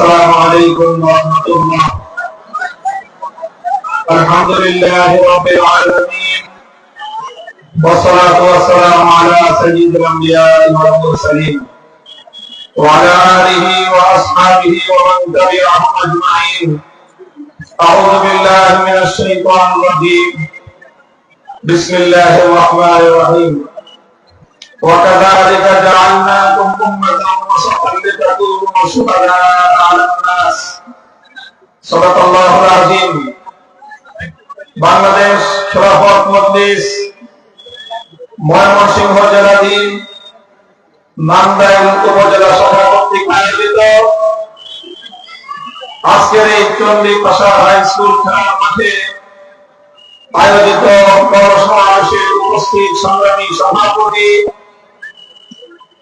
السلام عليكم ورحمة الله. الحمد لله رب العالمين. والصلاة والسلام على سيد الأنبياء والمرسلين. وعلى آله وأصحابه ومن تبعهم أجمعين. أعوذ بالله من الشيطان الرجيم. بسم الله الرحمن الرحيم. وكذلك جعلناكم أمة وسطا لتكونوا شهداء على الناس صدق الله العظيم বাংলাদেশ খেলাফত মজলিস ময়মনসিংহ জেলাধীন নান্দাইল উপজেলা শাখা কর্তৃক আয়োজিত আজকের এই চন্ডী প্রসাদ হাই স্কুল খেলার মাঠে আয়োজিত বড় সমাবেশে উপস্থিত সংগ্রামী সভাপতি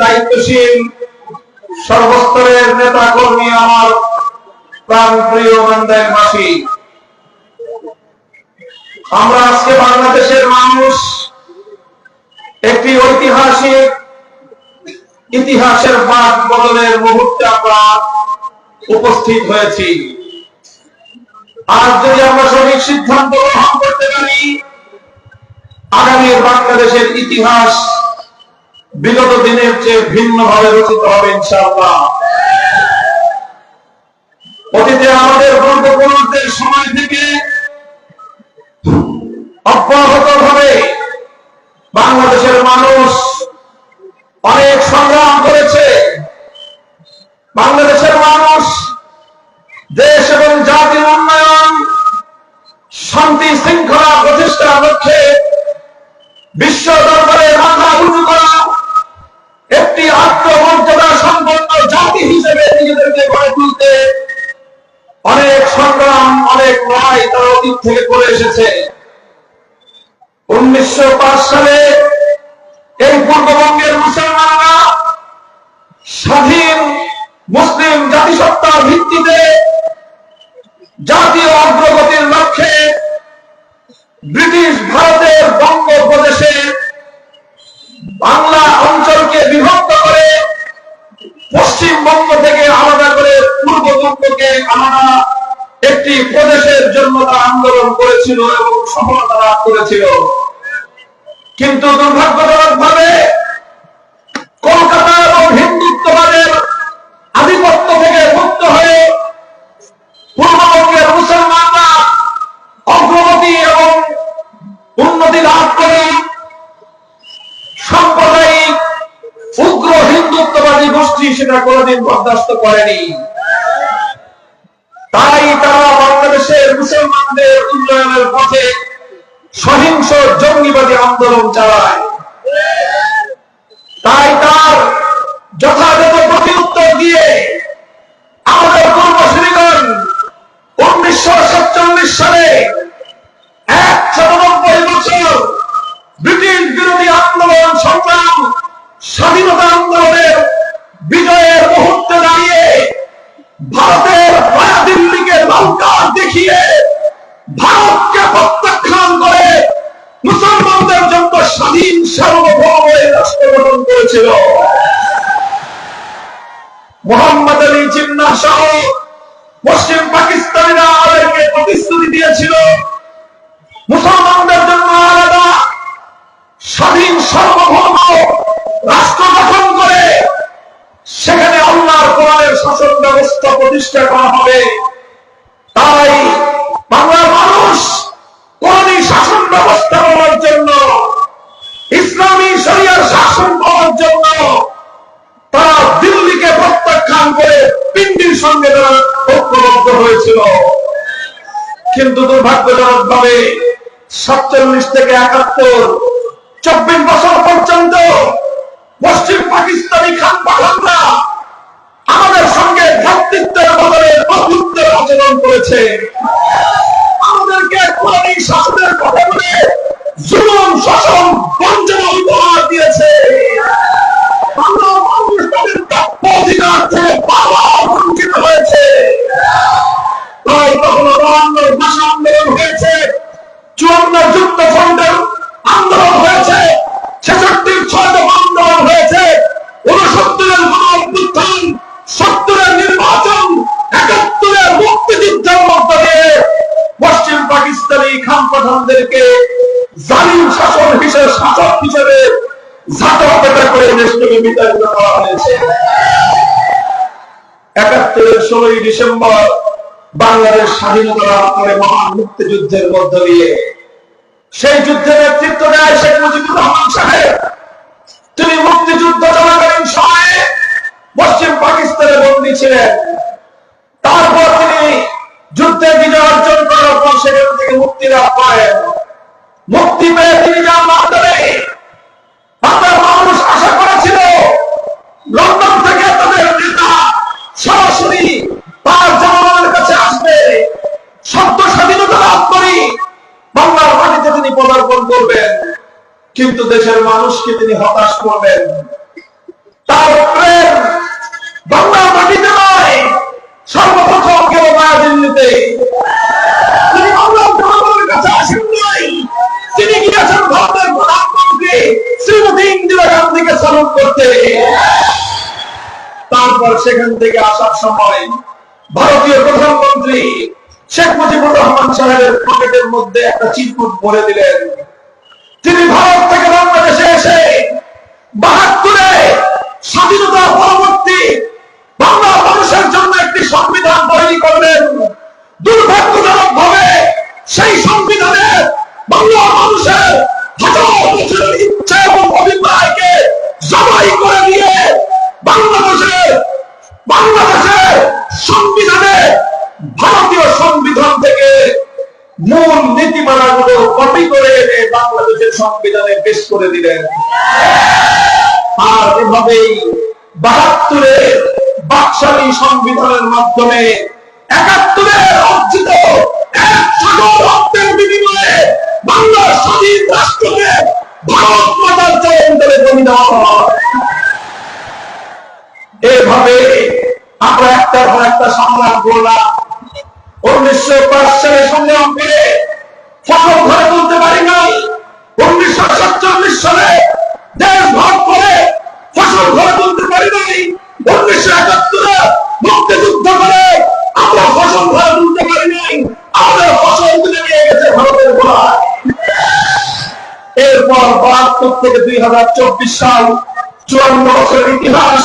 দায়িত্বশীল সর্বস্তরের নেতা কর্মী আমার প্রাণ প্রিয় বাসী আমরা আজকে বাংলাদেশের মানুষ একটি ঐতিহাসিক ইতিহাসের বাদ বদলের মুহূর্তে আমরা উপস্থিত হয়েছি। আজ যদি আমরা সঠিক সিদ্ধান্ত গ্রহণ করতে পারি বাংলাদেশের ইতিহাস বিগত দিনের চেয়ে ভিন্ন ভাবে রচিত হবে অতীতে আমাদের পূর্বপুরুষদের সময় থেকে অব্যাহত ভাবে বাংলাদেশের মানুষ অনেক সংগ্রাম করেছে। বাংলাদেশের মানুষ প্রতিষ্ঠার লক্ষ্যে বিশ্ব দরবারে মাথা উঁচু করা, একটি আত্মমর্যাদা সম্পন্ন জাতি হিসেবে নিজেদেরকে গড়ে তুলতে অনেক সংগ্রাম, অনেক লড়াই তারা অতীত থেকে করে এসেছে। উনিশশো পাঁচ সালে এই পূর্ববঙ্গের মুসলমানরা স্বাধীন মুসলিম জাতিসত্তার ভিত্তিতে ভারতের বঙ্গোপদেশে বাংলা অঞ্চলকে বিভক্ত করে পশ্চিমবঙ্গ থেকে আলাদা করে পূর্ববঙ্গকে আলাদা একটি প্রদেশের জন্য তারা আন্দোলন করেছিল এবং সফলতা লাভ করেছিল। কিন্তু দুর্ভাগ্যজনক ভাবে কলকাতা সেটা কোনদিন বরদাস্ত করেনি। তাই তারা বাংলাদেশের মুসলমানদের উন্নয়নের পথে সহিংস জঙ্গিবাদী আন্দোলন চালায়। তাই তার যথাযথ প্রতিউত্তর দিয়ে আমাদের পূর্বশ্রীগণ উনিশশো সাতচল্লিশ সালে এক চৌরানব্বই বছর ব্রিটিশ বিরোধী আন্দোলন, সংগ্রাম, স্বাধীনতা আন্দোলনের করেছিল মোহাম্মদ আলী জিন্না সহ পশ্চিম পাকিস্তানিরা আমাদেরকে প্রতিশ্রুতি দিয়েছিল, মুসলমানদের জন্য আলাদা স্বাধীন সার্বভৌম রাষ্ট্র গঠন করে সেখানে আল্লাহর কোরআনের শাসন ব্যবস্থা প্রতিষ্ঠা করা হবে। তাই হয়েছিল। কিন্তু দুর্ভাগ্যজনক ভাবে সাতচল্লিশ থেকে একাত্তর, চব্বিশ বছর পর্যন্ত পশ্চিম পাকিস্তানি খান পাঠানরা আমাদের সঙ্গে ভ্রাতৃত্বের বদলে বন্ধুত্বের আচরণ করেছে। আমাদেরকে কোরআনী শাসনের কথা বলে জুলুম, শাসন, বঞ্চনা চুয়ান্ন যুক্ত আন্দোলন হয়েছে। ছেষট্টির ছয় আন্দোলন হয়েছে। উনসত্তরের গণ সত্তরের নির্বাচন, একাত্তরের মুক্তিযুদ্ধের মধ্য পশ্চিম পাকিস্তানি খাম পাঠানদেরকে জালিম শাসন হিসেবে, শাসক হিসেবে ঝাঁটা করে দেশটাকে বিতাড়িত করা হয়েছে। একাত্তরের ষোলোই ডিসেম্বর বাংলাদেশ স্বাধীনতা লাভ করে মহান মুক্তিযুদ্ধের মধ্য দিয়ে। সেই যুদ্ধের নেতৃত্ব দেয় শেখ মুজিবুর রহমান সাহেব। কিন্তু দেশের মানুষকে তিনি হতাশ করবেন। তার প্রেম বাংলার মাটিতে নয়, সর্বপ্রথম নয়া দিল্লিতে তিনি জনগণের কাছে আসেন নাই। তিনি গিয়েছেন ভারতের প্রধানমন্ত্রী শ্রীমতী ইন্দিরা গান্ধীকে স্মরণ করতে। তারপর সেখান থেকে আসার সময় ভারতীয় প্রধানমন্ত্রী শেখ মুজিবুর রহমান সাহেবের পকেটের মধ্যে একটা চিরকুট ভরে দিলেন। তিনি ভারত থেকে বাংলাদেশে এসে বাহাত্তরে স্বাধীনতা পরবর্তী বাংলা মানুষের জন্য একটি সংবিধান তৈরি করলেন দুর্ভাগ্যজনক ভাবে সেই সংবিধানে বাংলা মানুষের ভারতীয় সংবিধান থেকে মূল নীতিমালাগুলো কপি করে এনে বাংলাদেশের সংবিধানে পেশ করে দিলেন। আর এভাবেই বাহাত্তরের বাকশালী সংবিধানের মাধ্যমে অর্জিত এক রক্তের বিনিময়ে বাংলার স্বাধীন রাষ্ট্রকে ভারত মাতার জমি এভাবে আমরা একটার পর একটা সংগ্রাম করলাম। উনিশশো পাঁচ সালে সংগ্রাম করে ফসল ঘরে তুলতে পারি নাই। উনিশশো সাতচল্লিশ সালে দেশ ভাগ করে নাই। উনিশশো একাত্তরে মুক্তিযুদ্ধ করে আমরা ফসল ঘরে তুলতে পারি নাই। আমাদের ফসল তুলে গেছে ভারতের গোড়ায় এরপর বাহাত্তর থেকে দুই হাজার চব্বিশ সাল চুয়ান্ন বছরের ইতিহাস